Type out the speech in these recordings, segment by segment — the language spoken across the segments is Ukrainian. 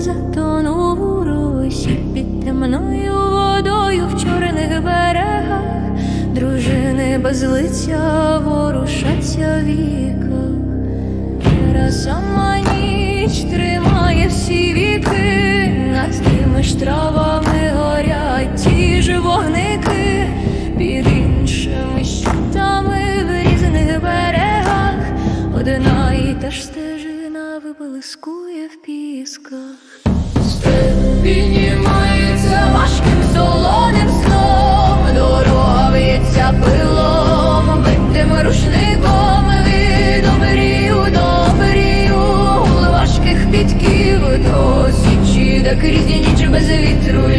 затонув у русі. Під темною водою в чорних берегах, дружини без лиця ворушаться віка, Віра сама ніч тримає всі віки, над тими ж травами горять ті ж вогники. Під іншими щитами в різних берегах, одна і та ж стежа виблискує в пісках. Піднімається важким солоним сном, дорога в'ється пилом, битим рушником від обрію до обрію, важких підків до січі, де крізь ніч без вітру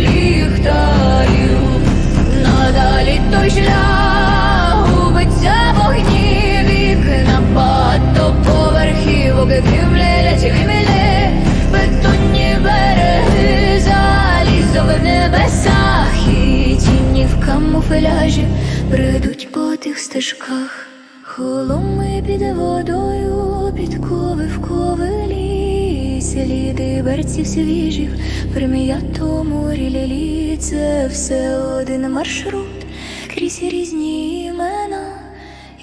камуфляжі бредуть по тих стежках. Холоми під водою, підкови в ковилі, сліди берців свіжих, при м'ятому рілі це все один маршрут, крізь різні імена,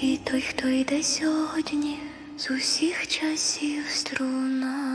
і той, хто йде сьогодні, з усіх часів струна.